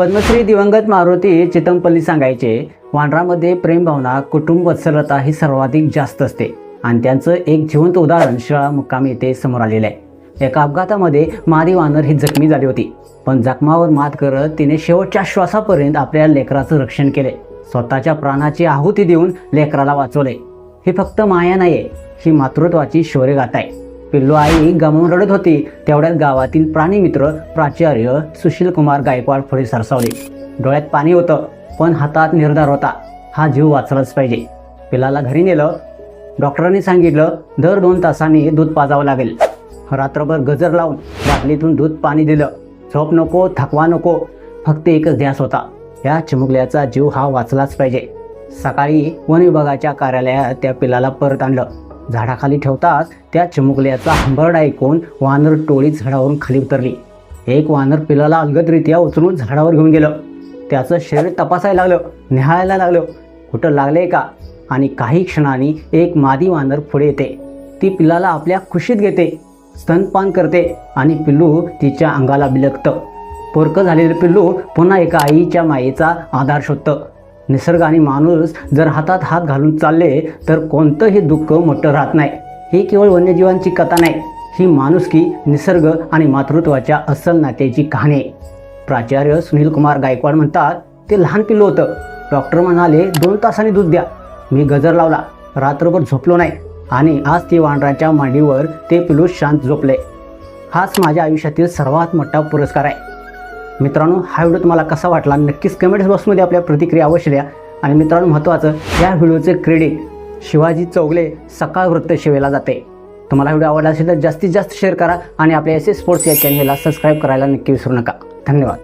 पद्मश्री दिवंगत मारुती चितमपल्ली सांगायचे वानरामध्ये प्रेमभावना कुटुंब वत्सलता ही सर्वाधिक जास्त असते. आणि त्यांचं एक जिवंत उदाहरण शिळा मुक्काम येथे समोर आलेलं आहे. एका अपघातामध्ये मादी वानर ही जखमी झाली होती. पण जखमावर मात करत तिने शेवटच्या श्वासापर्यंत आपल्या लेकराचं रक्षण केले. स्वतःच्या प्राणाची आहुती देऊन लेकराला वाचवले. ही फक्त माया नाही आहे ही मातृत्वाची शौर्यगाथा आहे. पिल्लू आई गमावून रडत होती. तेवढ्यात गावातील प्राणीमित्र प्राचार्य सुशील कुमार गायकवाड पुढे सरसावले. डोळ्यात पाणी होतं पण हातात निर्धार होता. हा जीव वाचलाच पाहिजे. पिलाला घरी नेलं. डॉक्टरांनी सांगितलं दर दोन तासांनी दूध पाजावं लागेल. रात्रभर गजर लावून बाटलीतून दूध पाणी दिलं. झोप नको थकवा नको फक्त एकच ध्यास होता. या चिमुकल्याचा जीव हा वाचलाच पाहिजे. सकाळी वन विभागाच्या कार्यालयात त्या पिलाला परत आणलं. झाडाखाली ठेवताच त्या चिमुकल्याचा हंबरडा ऐकून वानर टोळी झाडावरून खाली उतरली. एक वानर पिलाला अलगदरित्या उचलून झाडावर घेऊन गेलं. त्याचं शरीर तपासायला लागलं न्याहायला लागलं. कुठं लागले का? आणि काही क्षणांनी एक मादी वानर पुढे येते. ती पिल्लाला आपल्या खुशीत घेते स्तनपान करते आणि पिल्लू तिच्या अंगाला बिलगतं. पोरकं झालेलं पिल्लू पुन्हा एका आईच्या मायेचा आधार शोधतं. निसर्ग आणि माणूस जर हातात हात घालून चालले तर कोणतंही दुःख मोठं राहत नाही. ही केवळ वन्यजीवांची कथा नाही ही माणुसकी निसर्ग आणि मातृत्वाच्या असल नात्याची कहाणी प्राचार्य सुनील कुमार गायकवाड म्हणतात ते लहान पिल्लू होतं. डॉक्टर म्हणाले दोन तासांनी दूध द्या. मी गजर लावला. रात्रभर झोपलो नाही. आणि आज ती वानराच्या मांडीवर ते पिल्लू शांत झोपले. हाच माझ्या आयुष्यातील सर्वात मोठा पुरस्कार आहे. मित्रांनो हा व्हिडिओ तुम्हाला कसा वाटला नक्कीच कमेंट बॉक्समध्ये आपल्या प्रतिक्रिया अवश्य द्या. आणि मित्रांनो महत्त्वाचं या व्हिडिओचे क्रेडिट शिवाजी चौगले सकाळ वृत्तसेवेला जाते. तुम्हाला व्हिडिओ आवडला असेल तर जास्तीत जास्त शेअर करा आणि आपल्या एस एस स्पोर्ट्स या चॅनलला सबस्क्राईब करायला नक्की विसरू नका. धन्यवाद.